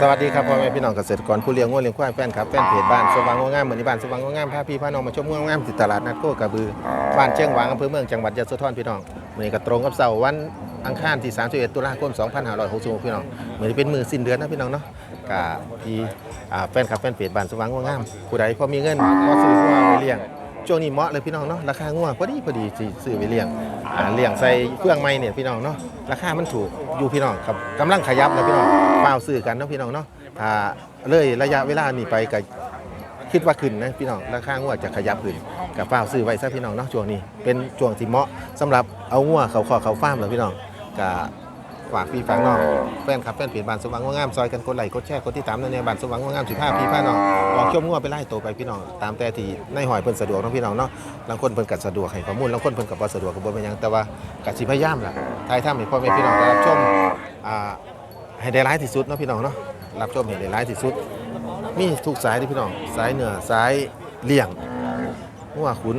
สวัสดีครับพ่อแม่พี่น้องเกษตรกรผู้เลี้ยงงัวเลี้ยงควายแฟนครับแฟนเพจบ้านสว่างงัวงามเหมือนที่บ้านสว่างงัวงามพาพี่พาน้องมาชมงัวงามที่ตลาดนัดโคกระบือบ้านเชียงหวางอำเภอเมืองจังหวัดยะโสธรพี่น้องมื้อนี้ก็ตรงกับเสาร์วันอังคารที่31ตุลาคม2566พี่น้องเหมือนี้เป็นมือสิ้นเดือนนะพี่น้องเนาะก็พี่อ่าแฟนคลับแฟนเพจบ้านสว่างงัวงามผู้ใดพอมีเงินก็ซื้องัวไปเลี้ยงช่วงนี้เหมาะเลยพี่น้องเนาะราคางัวพอดีพอดีสิซื้อไปเลี้ยง อ่าเลี้ยงใส่เครื่องไม้เนี่ยพี่น้องเนาะราคามันถูกอยู่พี่น้องครับกำลังขยับนะพี่น้องเปล่าซื้อกันเนาะพี่น้องเนาะถ้าเลยระยะเวลานี้ไปก็คิดว่าขึ้นนะพี่น้องราคางัวจะขยับขึ้นกับเปล่าซื้อไว้ซะพี่น้องเนาะช่วงนี้เป็นช่วงที่เหมาะสำหรับเอางัวเขาคอเขาฟ้าร์มเลยพี่น้องกับ ฝากพี่ฝากน้องแฟนคลับแฟนเพจบ้านสว่างงามซอยกันกดไลค์กดแชร์กดติดตามในบ้านสว่างงามสิบห้าพี่พาน้องออกชมงัวไปไล่โตไปพี่น้องตามแต่ที่ในหอยเพิ่นสะดวกเนาะพี่น้องเนาะบางคนเพิ่นกัสะดวกให้ข้อมูลบางคนเพิ่นกับบ่สะดวกก็บ่เป็นหยังแต่ว่ากัสิพยายามล่ะทายทำให้พ่อแม่พี่น้องได้รับชมอ่าให้ได้ร้ายที่สุดเนาะพี่น้องเนาะรับชมให้ได้ร้ายที่สุด มีทุกสายที่พี่น้องสายเหนือสายเลี่ยงหัวขุน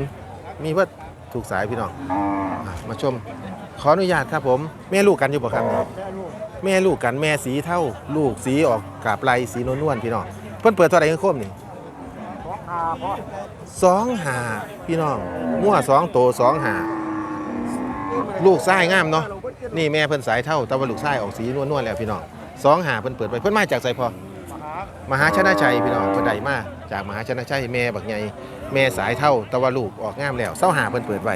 มีเบิดทุกสายพี่น้องอะมาชม ขออนุญาตครับผมแม่ลูกกันอยู่บ่ครับเนี่ยแม่ลูกกันแม่สีเท่าลูกสีออกกาบไรสีนวลนวลพี่น้องเพิ่นเปิดเท่าไหร่กันโคมนี่สองหาพี่น้องมั่วสองโตสองหาลูกไส้งามเนาะนี่แม่เพิ่นสายเท่าแต่ว่าลูกไส้ออกสีนวลนวลแล้วพี่น้องสองหาเพิ่นเปิดไปเพิ่นมาจากไสพอมหาชนะชัยพี่น้องเพิ่นได้มาจากมหาชนะชัยแม่บักใหญ่แม่สายเท่าแต่ว่าลูกออกงามแล้วเศร้าหาเพิ่นเปิดไว้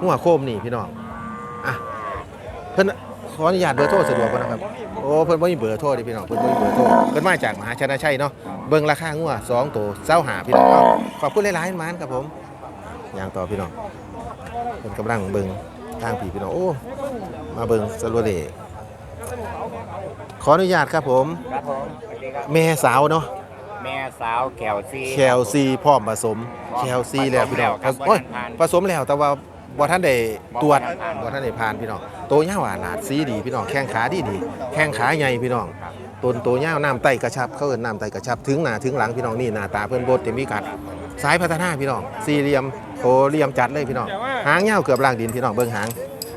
หัวโคมนี่พี่น้อง อะเพิ่นขออนุญาตเบอร์โทรสะดวกบ่นะครับ โอ้เพิ่นบ่มีเบอร์โทรดิพี่น้องเพิ่นบ่มีเบอร์โทรเพิ่นมาจากมหาชนะชัยเนาะเบิ่งราคางัว2ตัวเศร้าหาพี่น้องเอาขอบคุณหลายๆมานครับผมอย่างต่อพี่น้องเพิ่นกำลังเบิ่งทางพี่พี่น้องโอ้มาเบิ่งสโลเดขออนุญาตครับผม ครับผมสวัสดีครับแม่สาวเนาะแม่สาวแขวซีแคลซีพร้อมผสมแคลซีแล้วพี่น้องครับโอ้ยผ่านผสมแล้วแต่ว่า บ่ท่านได้ตรวจบ่าท่านได้ผ่านพี่น้องโตยาวอาหลาดสีดีพี่น้องแข้งขาดีดีแข้งขาใหญ่พี่น้องต้นโตยาวน้ำไตกระชับ เขาเอิ้นน้ำไตกระชับ ถึงหน้าถึงหลังพี่น้องนี่หน้าตาเพิ่นโบดเต็มพิกัดสายพัฒนาพี่น้องสี่เหลี่ยมโคเหลี่ยมจัดเลยพี่น้องหางยาวเกือบล่างดินพี่น้องเบิ่งหาง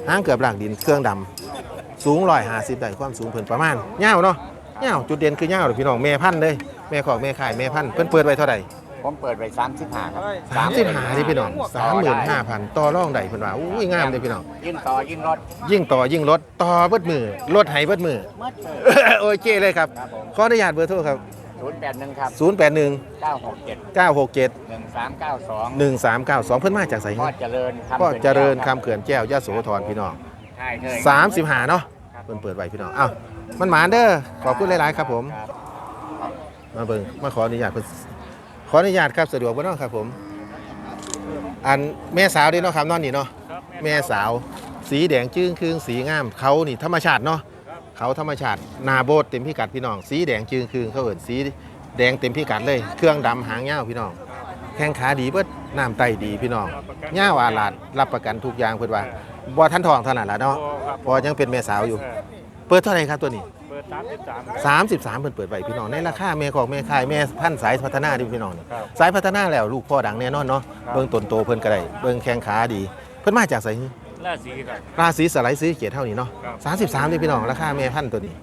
หางเกือบล่างดินเครื่องดำสูง150ได้ความสูงเพิ่นประมาณยาวเนาะยาวจุดเด่นคือยาวพี่น้องแม่พันธุ์เลยแม่ของแม่ขายแม่พันธุ์เพิ่นเปิดไว้เท่าไหร่ ผมเปิดไปสามสิบห้าครับสามสิบห้าที่พี่น้องสามหมื่นห้าพันต่อรองใดเพิ่นว่าอุ้ยงามเลยพี่น้องยิ่งต่อยิ่งลดยิ่งต่อยิ่งลดต่อเบิดมือลดให้เบิดมือมัดเลยโอเคเลยครับ ครับผม ขออนุญาตเบอร์โทรครับ ศูนย์แปดหนึ่งครับ081 เก้าหกเจ็ด967 หนึ่งสามเก้าสอง1392 เพิ่นมาจากไสพ่อเจริญคำพ่อเจริญครับคำเขื่อนแก้วยโสธรพี่น้อง ใช่เลย35เนาะครับเพิ่นเปิดไว้พี่น้องอ้าวมันหมานเด้อขอบคุณหลายๆครับผม ครับ มาเบิ่งมาขออนุญาตเพิ่น ขออนุญาตครับสะดวกบ่เนาะครับผม อันแม่สาวเด้เนาะครับนอนนี่เนาะแม่สาว สีแดงจึ้งครึ่งสีงามเขานี่ธรรมชาติเนาะเขาธรรมชาติหนาโบดเต็มพิกัดพี่น้อง สีแดงจึ้งครึ่งเขาเอิ้นสีแดงเต็มพิกัดเลย เครื่องดำหางยาวพี่น้อง แข้งขาดีเบิดน้ำไตดีพี่น้องยาวอาลาดรับประกันทุกอย่างเพิ่นว่าบ่ทันทองเท่านั้นล่ะเนาะเพอยังเป็นแม่สาวอยู่ เปิดเท่าไหร่ครับตัวนี้เปิด สามสิบสาม33เพิ่นเปิดไว้พี่น้องในราคาแม่ของแม่ขายแม่พันธุ์สายพัฒนาดิพี่น้องนี่ครับสายพัฒนาแล้วลูกพ่อดังแน่นอนเนาะครับ เบิ่งต้นโตเพิ่นก็ได้เบิ่งแข้งขาดี เพิ่นมาจากไสล่าสีครับ ราศีสไลด์ซื้อเกียรติเท่านี้เนาะครับ 33นี่พี่น้องราคาแม่พันธุ์ตัวนี้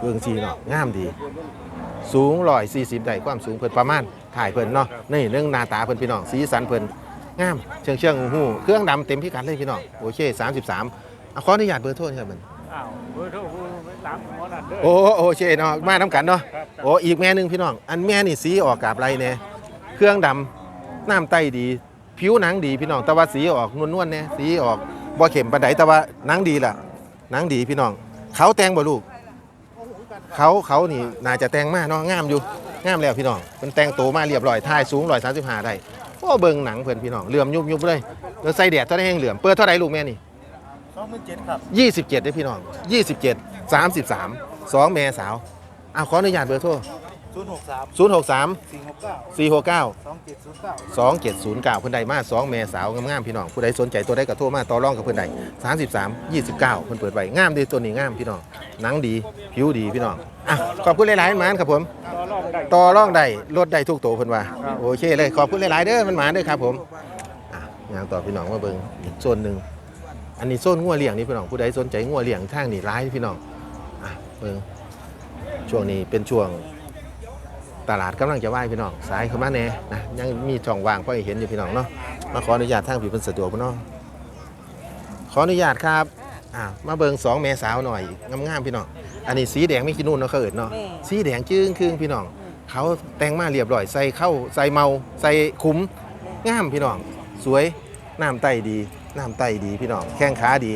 เบิ่งสีเนาะงามดี สูง140ได้ความสูงเพิ่นประมาณถ่ายเพิ่นเนาะนี่เรื่องหน้าตาเพิ่นพี่น้องสีสันเพิ่นงามเชิงเชิงหูเครื่องดำเต็มพิกัดเลยพี่น้องโอเค 33เอาขออนุญาตเบอร์โทรครับมันอ้าวเบอร์โทรกู ไปตามหมอนั่นเด้อ โอ้โอเคเนาะมาน้ำกันเนาะครับ โอ้อีกแม่หนึงพี่น้อง อันแม่นี่สีออกกาบไรเนี่ยเครื่องดำน้ำไตดี ผิวหนังดีพี่น้องแต่ว่าสีออกนวลๆเนี่ยสีออกบ่เข็มปานใดแต่ว่าหนังดีล่ะหนังดีพี่น้อง เขาแต่งบ่ลูก เขาเขานี่น่าจะแต่งมาเนาะงามอยู่งามแล้วพี่น้องเป็นแต่งโตมาเรียบร้อยท่ายสูง135ได้โอ้เบิ่งหนังเพิ่นพี่น้องเหลื่อมยุบๆเลยแล้วใส่แดดเท่าได้แห้งเหลื่อมเปิดเท่าไหร่ลูกแม่นี่ สองหมื่นเจ็ดครับ 27ได้พี่น้อง 27 33 2 แม่สาวอ้าวขออนุญาตเบอร์โทรศูนย์หกสาม063 สี่หกเก้า469 สองเจ็ดศูนย์เก้า 2709เพิ่นใดมา2แม่สาวงามๆพี่น้องผู้ใดสนใจตัวใดก็โทรมาต่อรองกับเพิ่นใด33 29เพิ่นเปิดไว้งามดีตัวนี้งามพี่น้องหนังดีผิวดีพี่น้องอะขอบคุณหลายๆหมานครับผมต่อรองได้ต่อรองได้ลดได้ทุกตัวเพิ่นว่าโอเคเลยขอบคุณหลายๆเด้อมันหมานเด้อครับผมอะงานต่อพี่น้องมาเบิ่งอีกโซนหนึ่งอันนี้โซนงัวเลี้ยงนี่พี่น้องผู้ใดสนใจงัวเลี้ยงทางนี่ร้ายพี่น้องอะ เบิ่งช่วงนี้เป็นช่วงตลาดกำลังจะว่ายพี่น้องสายเข้ามาแน่นะยังมีช่องว่างพอให้เห็นอยู่พี่น้องเนาะมาขออนุญาตทางผีเป็นสะดวกบ่เนาะขออนุญาตครับอ่ามาเบิงสองแม่สาวหน่อยงามๆพี่น้องอันนี้สีแดงไม่กินนู่นเนาะเขาเอิดเนาะแม่สีแดงจึ้งครึ่งพี่น้อง เขาแต่งมาเรียบร้อยใส่เข้าใส่เมาใส่คุ้มงามพี่น้อง สวยน้ำไตดีน้ำไตดีพี่น้องแข้งขาดี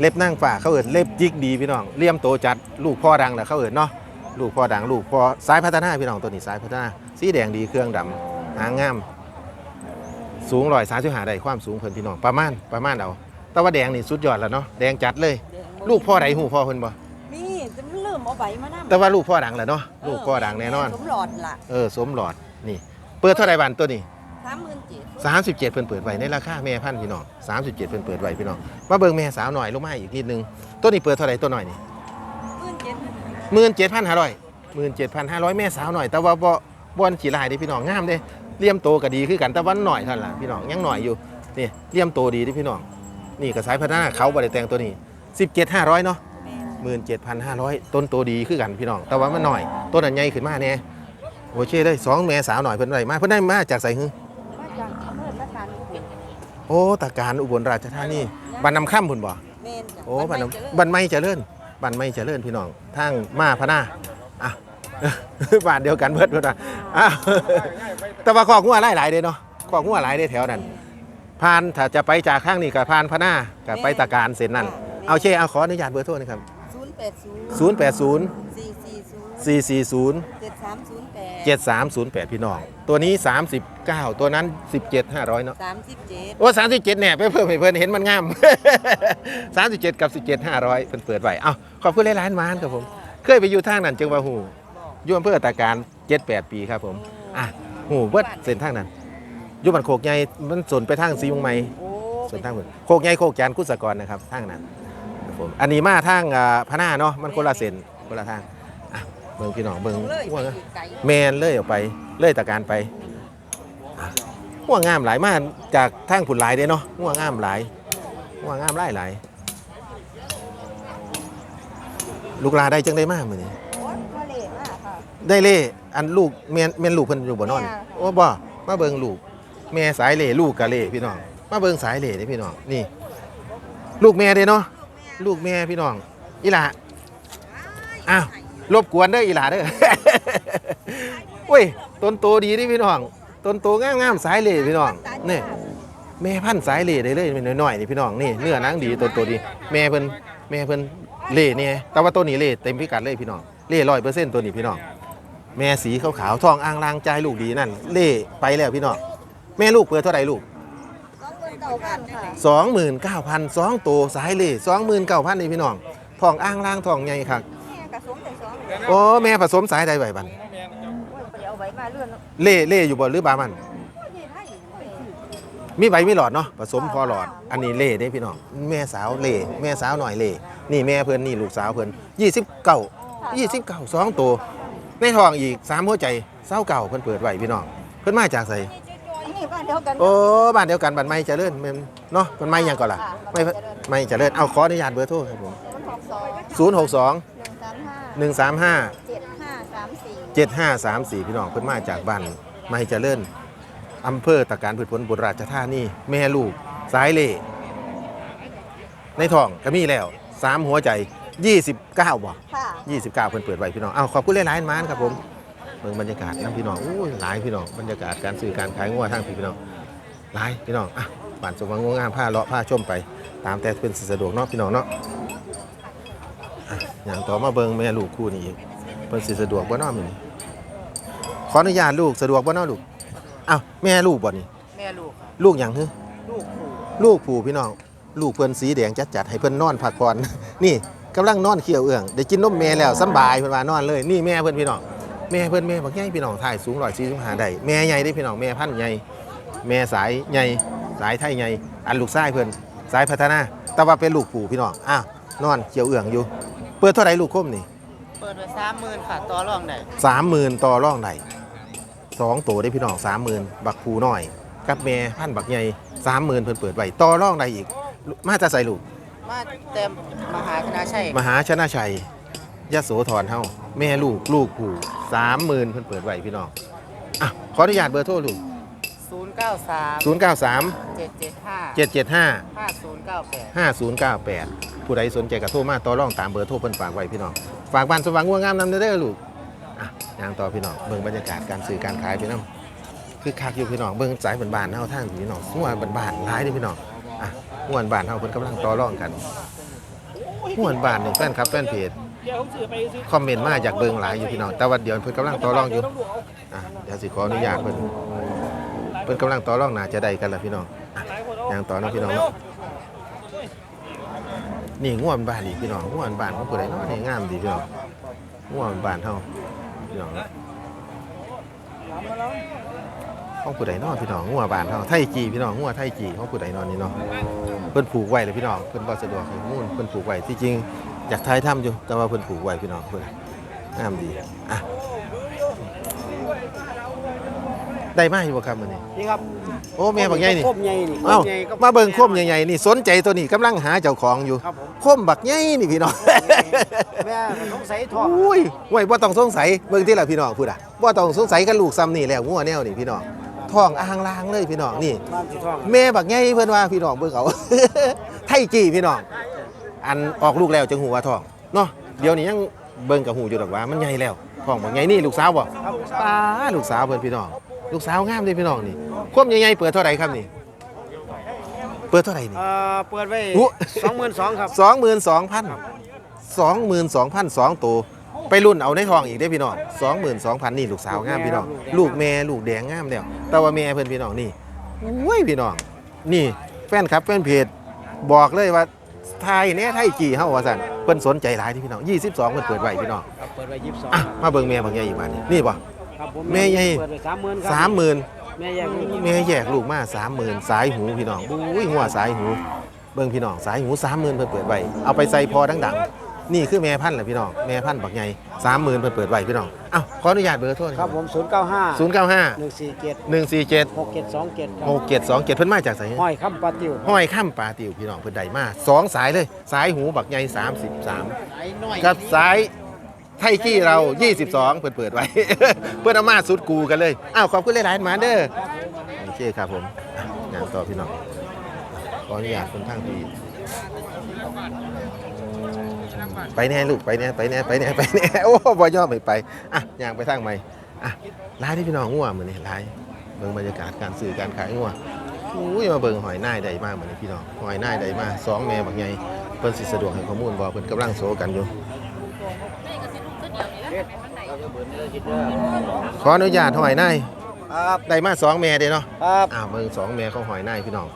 เล็บนั่งฝ่าเขาเอิดเล็บจิกดีพี่น้องเลี่ยมโตจัดลูกพ่อดังแหละเขาเอิดเนาะลูกพ่อดังลูกพ่อสายพัฒนาพี่น้องตัวนี้สายพัฒนาสีแดงดีเครื่องดำหางงาม สูงร้อยสามสิบห้าได้ความสูงเพิ่นพี่น้องประมาณประมาณเอาแต่ว่าแดงนี่สุดยอดแล้วเนาะแดงจัดเลย ลูกพ่อใดหูพ่อเพิ่นบ่มีจะมันเริ่มเอาใบมานํแต่ว่าลูกพ่อดังแหละเนาะลูกพ่อดังแน่นอนสมหลอดล่ะเออสมหลอดนี่ เปิดเท่าไหร่บันตัวนี้37,000 37 เพิ่นเปิดไว้ในราคาแม่พันธุ์พี่น้อง37 เพิ่นเปิดไว้พี่น้องมาเบิ่งแม่สาวหน่อยลงมาอีกนิดนึงตัวนี้เปิดเท่าไหร่ตัวหน่อยนี่17,000 17,500 17,500 แม่สาวหน่อยแต่ว่าบ่บ่อนขี้ลายเด้พี่น้องงามเด้เลี่ยมโตก็ดีคือกันแต่ว่าหน่อยเท่านั้นล่ะพี่น้องยังหน่อยอยู่นี่เลี่ยมโตดีเด้พี่น้องนี่ก็สายพัฒนาเขาบ่ได้แต่งตัวนี้ 17,500เนาะแม่น17,500 ต้นโตดีคือกันพี่น้อง แต่ว่ามันหน่อยต้นอันใหญ่ขึ้นมาแน่โอเคเลยสองแม่สาวหน่อยเพิ่นได้มาเพิ่นได้มาจากไสหึ มาจากอำเภอละทานเป็น โอ้ตาการอุบลราชธานีบ้านนำค่ำพุ่นบ่แม่นจ้ะโอ้บ้านเจริญนำบ้านไม่เจริญบ้านไม่เจริญพี่น้องทางมาพะนาอะบ้านเดียวกันเบิดเบิดอะอ้าวแต่ว่าขอกงัวหลายหลายๆเด้เนาะขอกงัวหลายเด้แถวนั้นผ่านถ้าจะไปจากข้างนี้ก็ผ่านพะนาก็ไปตาการเส้นนั่นเอาเช่เอาขออนุญาตเบอร์โทรนะครับ080 080 440 440 7308 7308 พี่น้อง ตัวนี้ 39 ตัวนั้น 17 500เนาะ37โอ้37เนี่ยไปเพิ่มให้เพิ่นเห็นมันงาม 37 กับ 17 500เพิ่นเปิดไว้เอ้าขอบคุณหลายๆมานครับผม เคยไปอยู่ทางนั้นจังว่าหูอยู่อำเภอตาการ 7-8 ปีครับผมอะหูเบิดเส้นทางนั้นอยู่บ้านโคกใหญ่มันสนไปทางสีเมุงใหม่โอ้ส่วนทางเพิ่นโคกใหญ่โคกจานกุศกรนะครับทางนั้นครับผมอันนี้มาทางอ่าพะหน้าเนาะมันคนละเส้นคนละทางอะ เบิ่งพี่น้องเบิ่งเลยว่าไปไกลแมนเลยออกไปเลยตะการไปอะหัวงามหลายมากจากทางผุนหลายเด้เนาะหัวงามหลายหัวงามหลายหลายลูกลาได้จังได้มากมือนี้โอ้ยมาเล่มากค่ะได้เล่อันลูกแม่นแม่นลูกเพิ่นอยู่บ่นอนแม่โอ้บ่มาเบิ่งลูกแม่สายเล่ลูกกะเล่พี่น้องมาเบิ่งสายเล่เด้พี่น้องนี่ ลูกแม่เด้เนาะลูกแม่พี่น้องอีหล่าอ้าว รบกวนเด้ออีหลาเด้อ โอ้ยต้นโตดีเดิพี่น้องต้นโตงามๆสายเล่พี่น้องนี่แม่พันธุ์สายเล่ได้เลยเป็นน้อยๆนี่พี่น้องนี่เนื้อหนังดีต้นโตดี แม่เพิ่นแม่เพิ่นเล่เนี่ยแต่ว่าตัวนี้เล่เต็มพิกัดเลยพี่น้องเล่ร้อยเปอร์เซ็นต์ตัวนี้พี่น้อง แม่สีขาวๆทองอ่างลางใจลูกดีนั่นเล่ไปแล้วพี่น้องแม่ลูกเปิดเท่าไหร่ลูก29,000ค่ะสองหมื่นเก้าพันสองตัวสายเล่สองหมื่นเก้าพันนี่พี่น้องทองอ่างลางทองใหญ่ครับ โอ้แม่ผสมสายใดใบบันโอ้ยเดี๋ยวเอาไว้มาเลื่อนเล่เล่อยู่บ่หรือบามันนี่ให้อยู่ไปซื้อมีใบมีหลอดเนาะผสมพอหลอด อันนี้เล่ได้พี่น้องแม่สาวเล่แม่สาวหน่อยเล่นี่แม่เพิ่นนี่ลูกสาวเพิ่นยี่สิบเก้ายี่สิบเก้าสองตัวในท้องอีกสามหัวใจเศร้าเก่าเพิ่นเปิดไว้พี่น้องเพิ่นมาจากไสอันนี้บ้านเดียวกัน โอ้บ้านเดียวกันบ้านไม่เจริญแม่นเนาะมันไม่หยังก่อนล่ะไม่ไม่เจริญเอาขออนุญาตเบอร์โทรครับผม062ศูนย์หกสอง 135หนึ่งสามห้า7534เจ็ดห้าสามสี่พี่น้องเพิ่นมาจากบ้านไม่เจริญอำเภอตะการพืชผลบุรีราชธานีแม่ลูก สายเล่ในท้องก็มีแล้วสามหัวใจ 29บ่ค่ะ29 เพิ่นเปิดไว้พี่น้องเอาขอบคุณหลายๆมานครับผมเบิ่งบรรยากาศนะพี่น้องอู้ยหลายพี่น้องบรรยากาศการซื้อการขายงัวทางพี่พี่น้องหลายพี่น้องอะบ้านสมหวังงวงามผ้าเลาะผ้าชมไป ตามแต่เป็นสิสะดวกเนาะพี่น้องเนาะ อะอย่างต่อมาเบิ่งแม่ลูกคู่นี้อีกเพิ่นสิสะดวกบ่เนาะมื้อนี้ขออนุญาตลูกสะดวกบ่เนาะลูกอ้าวแม่ลูกบ่นี่แม่ลูกค่ะลูกหยังฮึลูกผู้ลูกผู้พี่น้องลูกเพิ่นสีแดงจัดๆให้เพิ่นนอนพักผ่อน นี่กำลังนอนเคี่ยวเอื้องได้กินนมแม่แล้วสำบายเพิ่นว่านอนเลยนี่แม่เพิ่นพี่น้องแม่เพิ่นแม่บักใหญ่พี่น้องถ่ายสูง145ได้แม่ใหญ่เด้พี่น้องแม่พันธุ์ใหญ่แม่สายใหญ่สายไทยใหญ่อันลูกชายเพิ่นสายพัฒนา แต่ว่าเป็นลูกผู้พี่น้องอ้าวนอนเคี่ยวเอื้องอยู่ เปิดเท่าไหร่ลูกคมนี่เปิดไว้สามหมื่นค่ะต่อรองได้30,000ต่อรองได้สองตัวได้พี่น้อง30,000บักผู้น้อย กับแม่พันธุ์บักใหญ่30,000เพิ่นเปิดไว้ต่อรองได้อีก มาจะใส่ลูก มาเต็มมหาคณะชัยมหาชนะชัยยะโสธรเฮาแม่ลูกลูกผู้สามหมื่นเพิ่นเปิดไว้พี่น้องอะขออนุญาตเบอร์โทรลูก ศูนย์เก้าสามศูนย์เก้าสามเจ็ดเจ็ดห้าเจ็ดเจ็ดห้าห้าศูนย์เก้าแปดห้าศูนย์เก้าแปดผู้ใดสนใจก็โทรมาต่อรองตามเบอร์โทรเพิ่นฝากไว้พี่น้อง ฝากบ้านสว่างง่วงงามนำเด้อลูกอะย่างต่อพี่น้องเบิ่งบรรยากาศการซื้อการขายพี่น้องคือคักอยู่พี่น้องเบิ่งสายบ้านๆเฮาทางพี่น้องหัวบ้านๆหลายเด้อพี่น้องอะหัวบ้านเฮาเพิ่นกำลังต่อรองกันหัวบ้านนี่แฟนครับแฟนเพจคอมเมนต์มาอยากเบิ่งหลายอยู่พี่น้องแต่ว่าเดี๋ยวเพิ่นกำลังต่อรองอยู่อะเดี๋ยวสิขออนุญาตเพิ่น เพิ่นกำลังต่อรองหน่าจะได้กันละพี่น้องอย่างต่อนะพี่น้องเนาะนี่ง่วนบ้านอีพี่น้องง่วนบ้านของผู้ใดเนาะนี่งามดีพี่น้องง่วนบ้านเฮาพี่น้องของผู้ใดเนาะพี่น้องง่วนบ้านเฮาไทยจีพี่น้องง่วนไทยจีของผู้ใดเนาะนี่เนาะเพิ่นผูกไว้เลยพี่น้องเพิ่นบ่สะดวกให้มูลเพิ่นผูกไว้ที่จริงอยากถ่ายทำอยู่แต่ว่าเพิ่นผูกไว้พี่น้องเพิ่นงามดีอะ ได้มาอยู่บ่ครับมื้อนี้นี่ครับโอ้แม่บักใหญ่นี่คมใหญ่นี่เอ้าคใหญ่ก็มาเบิ่งโคมใหญ่ๆนี่สนใจตัวนี้กำลังหาเจ้าของอยู่ครับผมโคมบักใหญ่นี่พี่น้อง แม่ก็ต้องใส่ท่ออุ้ยไว้บ่ต้องสงสัยเบิ่งที่ละพี่น้องพูดอะบ่ต้องสงสัยกันลูกซ้ำนี่แล้วงัวแนวนี่พี่น้องท้องอ่างลางเลยพี่น้องนี่ บ้านสีท่องแม่บักใหญ่เพิ่นว่าพี่น้องเบิ่งเขา ไทยจี้พี่น้องอันออกลูกแล้วจังหูว่าท้องเนาะเดี๋ยวนี้ยังเบิ่งกับหูอยู่ดอกว่ามันใหญ่แล้วท้องบักใหญ่นี่ลูกสาวบ่ป้าลูกสาวเพิ่นพี่น้อง ลูกสาวงามเลยพี่น้องนี่ควมใหญ่ๆเปิดเท่าไหร่ครับนี่ เปิดเท่าไหร่นี่ เอ่อเปิดไว้อุ๊ สองหมื่นสองครับ สองหมื่นสองพันสองหมื่นสองพันสองตัวไปรุ่นเอาในทองอีกได้อพี่น้องสองหมื่นสองพันนี่ลูกสาวงามพี่น้องลูกแม่ลูกแดงงามแล้วแต่ว่าแม่เพื่อนพี่น้องนี่อุ้ยพี่น้องนี่แฟนครับแฟนเพจบอกเลยว่าไทยเนี่ยไทยจีเฮาว่าซั่นเพิ่นสนใจหลายที่พี่น้อง22เพิ่นเปิดไว้พี่น้องครับเปิดไว้ยี่สิบสองอะมาเบิ่งแม่บางใหญ่อีกบาดนี้นี่บ่ ครับผมแม่ใหญ่เปิดไว้สามหมื่นครับสามหมื่นแม่แยกลูกแม่แยกลูกมาสามหมื่นสายหูพี่น้องบุ้ยหัวสายหู เบิ่งพี่น้องสายหูสามหมื่นเพิ่นเปิดไว้เอาไปใส่พอดังๆ นี่คือแม่พันธุ์แหละพี่น้องแม่พันธุ์บักใหญ่สามหมื่นเพิ่นเปิดไว้พี่น้องเอ้าขออนุญาตเบอร์โทรหน่อยครับผมศูนย์เก้าห้าศูนย์เก้าห้าหนึ่งสี่เจ็ดหนึ่งสี่เจ็ดหกเจ็ดสองเจ็ดครับหกเจ็ดสองเจ็ดเพิ่นมาจากไสห้อยคำปลาติวห้อยข้ามปลาติวพี่น้องเพิ่นได้มาสองสายเลย สายหูบักใหญ่สามสิบสามไอ้น้อยกับสาย ไทยกี้เรา 22 เปิดเปิดไว้ เพื่อนเอามาสุดกูกันเลย อ้าวขอบคุณหลายๆมาเด้อโอเคครับผมอะงานต่อพี่น้องขออนุญาตคนทางพี่ไปแน่ลูกไปแน่ไปแน่ไปแน่ไปแน่โอ้บ่ยอไม่ไปอะย่างไปทางใหม่อะร้ายที่พี่น้องงัวเหมือนนี่ร้ายเบิ่งบรรยากาศการซื้อการขายงัวอุ้ยมาเบิ่งหอยนายใดมากเหมือนพี่น้องหอยนายใดมากสองแม่บักใหญ่เพิ่นสิสะดวกให้ข้อมูลบ่เพิ่นกำลังโซกันอยู่ ขออนุญาตหอยนายครับได้มาสองแม่เด้เนาะครับอ้าวเบิ่งสองแม่ของหอยนายพี่น้อง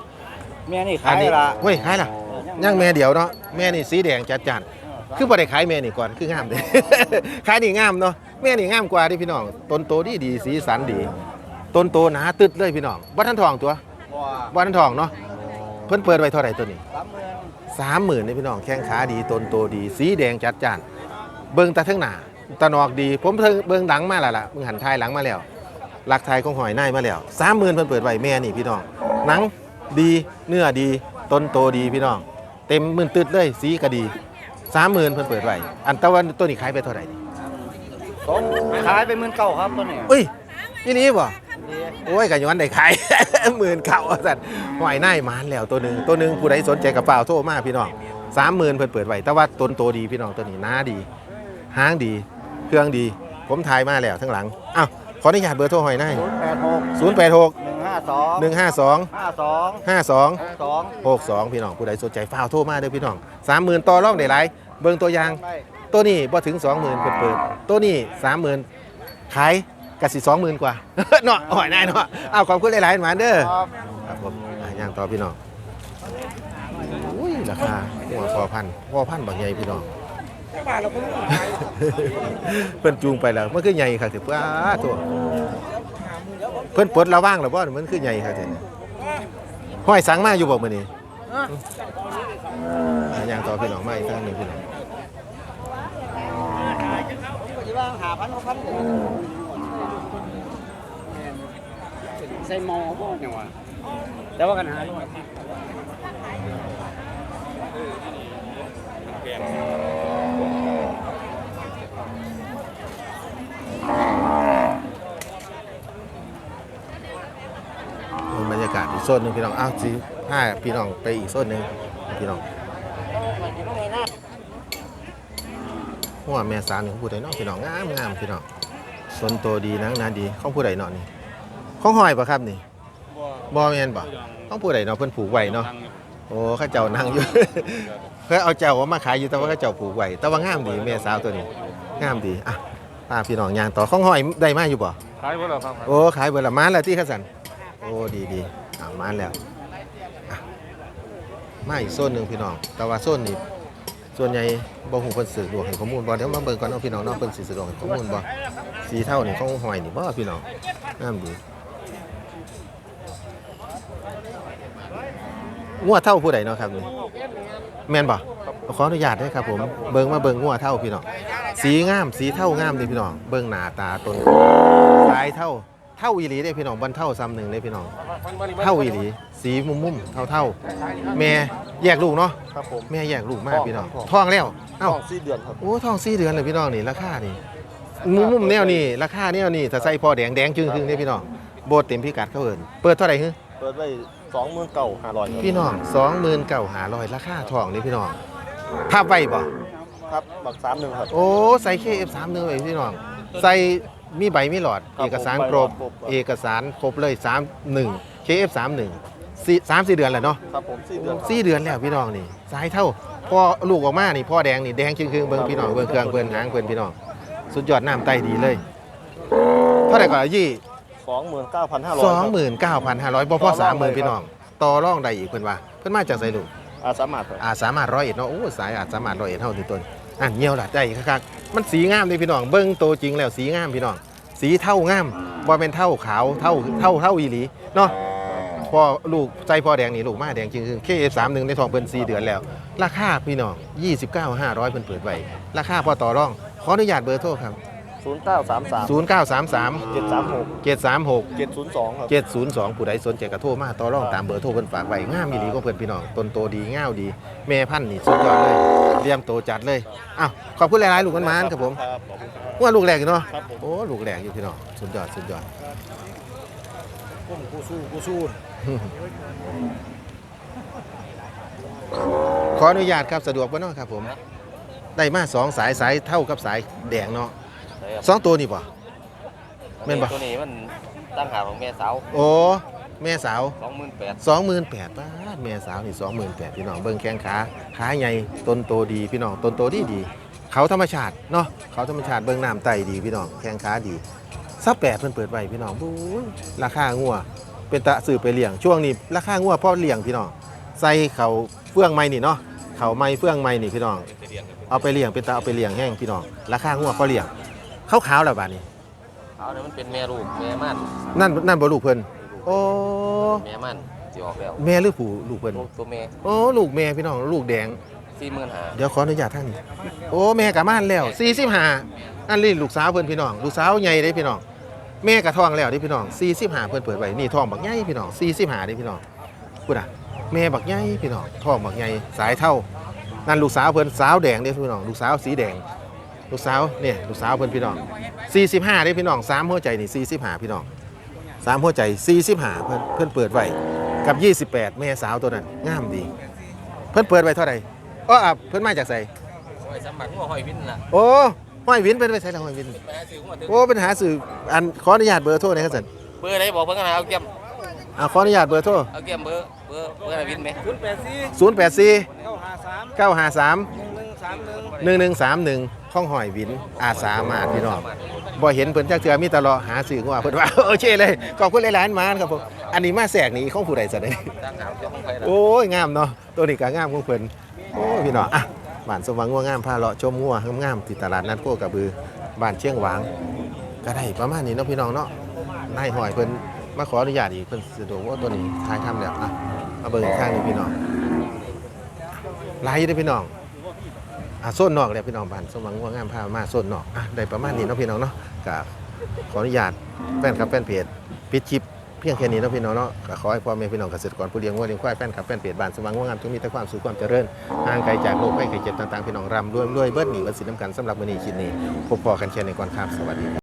แม่นี่อัขายนี้ละเฮ้ยขายล่ะย่างแม่เดียวเนาะแม่นี่สีแดงจัดจัดคือบ่ได้ขายแม่นี่ก่อนคืองามเด้ขายนี่งามเนาะแม่นี่งามกว่าเดิพี่น้องต้นโตดีดีสีสันดีต้นโตหนาตึดเลยพี่น้องบ่ทันทองตัวบ่ทันทองเนาะเพิ่นเปิดไว้เท่าไหร่ตัวนี้สามหมื่น30,000นี่พี่น้องแข้งขาดีต้นโตดี สีแดงจัดจ้าน เบิ่งตาเทั้งหน้า ตานอกดี ผมเพิ่งเบิ่งหลังมาแล้วล่ะมึงหันท้ายหลังมาแล้วหลักไทยของหอยนายมาแล้วสามหมื่นเพิ่นเปิดไว้แม่นี่พี่น้องหนังดีเนื้อดีต้นโตดีพี่น้อง เต็มมื่นตึดเลยสีก็ดีสามหมื่นเพิ่นเปิดไว้อันตะวันตัวนี้ขายไปเท่าไหร่นี่ผมขายไปหมื่นเก้าครับตัวนี้เอ้ยนี่นี่บ่โอ้ยกันย้อนได้ขาย หมื่นเก่าสั่นหอยนายมานแล้วตัวหนึ่งตัวหนึ่งผู้ใดสนใจกระเป๋าโทรมาพี่น้องสามหมื่นเพิ่นเปิดไว้แต่ว่าต้นโตดีพี่น้องตัวนี้หน้าดีหางดี เครื่องดี ผมถ่ายมาแล้วทั้งหลังอ้าวขออนุญาตเบอร์โทรหอยนายศูนย์แปดหกศูนย์แปดหกหนึ่งห้าสองหนึ่งห้าสองห้าสองห้าสองสองหกสองพี่น้องผู้ใดสนใจฟ้าวโทรมาเด้อพี่น้องสามหมื่นต่อรองได้หลายเบิ่งตัวอย่างได้ตัวนี้บ่ถึงสองหมื่นเปิดเปิดตัวนี้สามหมื่นขายกสิสองหมื่นกว่า เนาะอ่อยนายเนาะเอาขอบคุณหลายๆหมาเด้อ ครับ ครับผมอะย่างต่อพี่น้องอุ้ยราคาหัวพอพันพอพันบางใหญ่พี่น้อง แค่บาทเพิ่นจูงไปแล้วมันคือใหญ่ค่ะถือว่าตัวเพิ่นปลดระว่างแล้วบ่มันคือใหญ่ค่ะแต่ห้อยสังมาอยู่บ่มื้อนี้อะย่างต่อพี่น้องมาอีกทางหนึงพี่น้องหาพันหกพันใส่หมอบ่เนี่ยว่ะแต่ว่ากันหาด้วยอ ซนหนึ่งพี่น้องอ้าวสิห้าพี่น้องไปอีกโซนหนึ่งพี่น้องหัวแม่สาวนี่ของผู้ใดเนาะพี่น้องงามงามพี่น้องสนโตดีนังนาดีของผู้ใดเนาะนี่ของหอยปะครับนี่บ่แม่นบ่ของผู้ใดเนาะเพิ่นผูกไว้เนาะโอ้เข้าเจ้านั่งอยู่เพื่อเอาเจ้ามาขายอยู่แต่ว่าเข้าเจ้าผูกไว้แต่ว่างามดีแม่สาวตัวนี้งามดีอะพาพี่น้องย่างต่อของหอยได้มาอยู่บ่ขายบ่ล่ะครับโอ้ขายเบอร์ละมานแล้วที่ขัสันโอ้ดีดีอ่า มาแล้วมาอีกโซนหนึ่งพี่น้อง แต่ว่าโซนนี้ส่วนใหญ่บ่หูเพิ่นสื่อดวกให้ข้อมูลบ่เดี๋ยวมาเบิ่งก่อนเนาะพี่น้องเนาะเพิ่นสิสะดวกให้ข้อมูลบ่สีเท่านี่ของหอยนี่บ่พี่น้องงามดีงัวเท่าผู้ใดเนาะครับนี่แม่นบ่ขออนุญาตด้วยครับผมเบิ่งมาเบิ่งงัวเท่าพี่น้องสีงามสีเท่างามเลยพี่น้องเบิ่งหน้าตาตนสายเท่า เท่าอีหลีได้พี่น้องบันเท่าซ้ำหนึ่งได้พี่น้องเท่าอีหลี สีมุมมุมเท่าเท่าแม่แยกลูกเนาะครับผมแม่แยกลูกมากพี่น้องท้องแล้วเอ้าสี่เดือนครับโอ้ท้องสี่เดือนเลยพี่น้องนี่ราคานี่มุมมุมแนวนี่ราคาแนวนี่ถ้าใส่พอแดงแดงจึงครึ่งได้พี่น้องโบดเต็มพิกัดเขาเอินเปิดเท่าไหร่ฮึเปิดไว้สองหมื่นเก้าห้าร้อยพี่น้องสองหมื่นเก้าหาร้อยราคาทองนี่พี่น้องภาพไว้บ่ครับบักสามหนึ่งครับโอ้ใส่เคเอฟสามหนึ่งเลยพี่น้องใส่ มีใบมีหลอด ครับเอกสารผมครบใบหลอดครบครับ เอกสารครบเลย3 1 KF 3 1สี่สามสี่เดือนแหละเนาะครับผมสี่เดือน สี่เดือนแล้วพี่น้องนี่สายเท่าพ่อลูกออกมานี่พ่อแดงนี่แดงจึงคือเบิ่งพี่น้องเบิ่งเครื่องเบิ่งหางเบิ่งพี่น้องสุดยอดน้ำไตดีเลยเท่าไหร่ก่อนยี่ สองหมื่นเก้าพันห้าร้อยสองหมื่นเก้าพันห้าร้อยบ่พอสามหมื่นพี่น้อง ต่อร่องได้อีกเพิ่นว่า เพิ่นมาจากไสลูกอาสามารถครับอาจสามารถร้อยเอ็ดเนาะโอ้สายอาจสามารถร้อยเอ็ดเท่าที่ต้น อะเงี้ยวละได้คักๆมันสีงามเลยพี่น้อง เบิ่งโตจริงแล้วสีงามพี่น้อง สีเท่างามบ่เป็นเท่าขาวเท่าเท่าเท่าอีหลีเนาะพอลูกใจพอแดงนี่ลูกมาแดงจริงคือ KF31 ในทองเพิ่น4เดือนแล้ว ราคาพี่น้อง29 500เพิ่นเปิดไว้ราคาพอต่อรองขออนุญาตเบอร์โทรครับ ศูนย์เก้าสามสาม0933 เจ็ดสามหก736 เจ็ดศูนย์สองครับ 702 ผู้ใดสนใจกระโทรมาต่อรองตามเบอร์โทรเพิ่นฝากไว้งามอีหลีของเพิ่นพี่น้องต้นโตดีง่าวดี แม่พันธุ์นี่สุดยอดเลยเตรียมโตจัดเลยอ้าวขอบคุณหลายๆ ลูกมันมานครับผมครับขอบคุณครับว่าลูกแรกอยู่เนาะครับผมโอ้ลูกแรกอยู่พี่น้องสุดยอดสุดยอดผมกูสู้กูสู้ขออนุญาตครับสะดวกบ่เนาะครับผม ได้มาสองสายสายเท่ากับสายแดงเนาะ สองตัวนี่ป่ะแม่นป่ะตัวนี้มันตั้งหาของแม่สาวโอ้แม่สาวสองหมื่นแปดสองหมื่นแปดบาทแม่สาวนี่สองหมื่นแปดพี่น้องเบิ่งแข้งขาขาใหญ่ต้นโตดีพี่น้องต้นโตดีดี เขาธรรมชาติเนาะเขาธรรมชาติเบิ่งน้ำไตดีพี่น้องแข้งขาดีซับแปดเพิ่นเปิดไว้พี่น้องบู๊ยราคางัวเป็นตะซื้อไปเลี้ยงช่วงนี้ราคางัวพอเลี้ยงพี่น้องใส่เขาเฟื่องไม้นี่เนาะเขาไม้เฟื่องไม้นี่พี่น้องเอาไปเลี้ยงเป็นตาเอาไปเลี้ยงแห้งพี่น้องราคางัวพอเลี้ยง ขาวขาวๆแล้วบาดนี้เอาเนี่ยมันเป็นแม่ลูกแม่มันนั่นนั่นบ่ลูกเพิ่นโอ้แม่มันสิออกแล้วแม่หรือผู้ลูกเพิ่นลูกตัวแม่โอ้ลูกแม่พี่น้องลูกแดง สี่หมื่นหาเดี๋ยวขออนุญาตท่านนี้โอ้แม่กะม่านแล้ว45อันนี้ลูกสาวเพิ่นพี่น้อง ลูกสาวใหญ่เด้พี่น้อง แม่กะท้องแล้วเด้พี่น้อง45เพิ่นเปิดไว้นี่ท้องบักใหญ่พี่น้อง45เด้พี่น้องพูดอะแม่บักใหญ่พี่น้องท้องบักใหญ่สายเท่านั่นลูกสาวเพิ่นสาวแดงเด้พี่น้อง ลูกสาวสีแดง ลูกสาวเนี่ยลูกสาวเพิ่นพี่น้อง45ได้พี่น้องสามหัวใจนี่45พี่น้องสามหัวใจ45เพิ่นเพิ่นเปิดไว้กับ 28 แม่สาวตัวนั้นงามดี เพิ่นเปิดไว้เท่าไหร่อ้ออะเพิ่นมาจากไสหอยสมัครหัวหอยวินล่ะโอ้ห้อยวินเป็นไปใส่แล้วห้อยวินไปหาซื้อหัวถึงโอ้เป็นหาสื่ออันขออนุญาตเบอร์โทรหนะครับสันเบอร์ไหนบอกเพิ่นกันนะเอาเก็บอ่าขออนุญาตเบอร์โทรเอาเก็บเบอร์เบอร์เบอร์อะไรวินไหมศูนย์แปดสี่084เก้าห้าสาม953ห นึ่งหนึ่งสามหนึ่ง1131ข้องหอยวินอาสามาพี่น้องบ่เห็นเพิ่นจักเทื่อมีแตลอหาสื่อว่าเพิ่นว่าโอเคเลยขอบคุณหลายๆมานครับผมอันนี้มาแสกนี่ของผู้ใดซะเด้ตั้งหาเจ้าของใครล่ะโอ้ยงามเนาะตัวนี้ก็งามของเพิ่นโอ้ยพี่น้องอะบ้านสมหวังงัวงามพาเลาะชมงัวงามๆที่ตลาดนัดโคกระบือบ้านเชียงหวางก็ได้ประมาณนี้เนาะพี่น้องเนาะนายหอยเพิ่นมาขออนุญาตอีกเพิ่นสะดวกว่าตัวนี้ทายทำแล้วอะมาเบิ่งอีกข้างหนึงพี่น้องหลายอยู่เด้อพี่น้อง อะโซนนอกแล้วพี่น้องบ้านสมหวังงัวงามพามาโซนนอกอะได้ประมาณนี้เนาะพี่น้องเนาะก็ขออนุญาตแฟนคลับแฟนเพจปิดคลิปเพียงแค่นี้เนาะพี่น้องเนาะก็ขอให้พ่อแม่พี่น้องเกษตรกรผู้เลี้ยงวัวเลี้ยงควายแฟนคลับแฟนเพจบ้านสว่างงามจงมีแต่ความสุขความเจริญห่างไกลจากโรคภัยไข้เจ็บต่างๆพี่น้องร่ำรวยรวยเบิดหนีเบิดสินน้ำกันสำหรับมื้อนี้คลิปนี้พบพอกันแค่ในก่อนครับสวัสดีครับ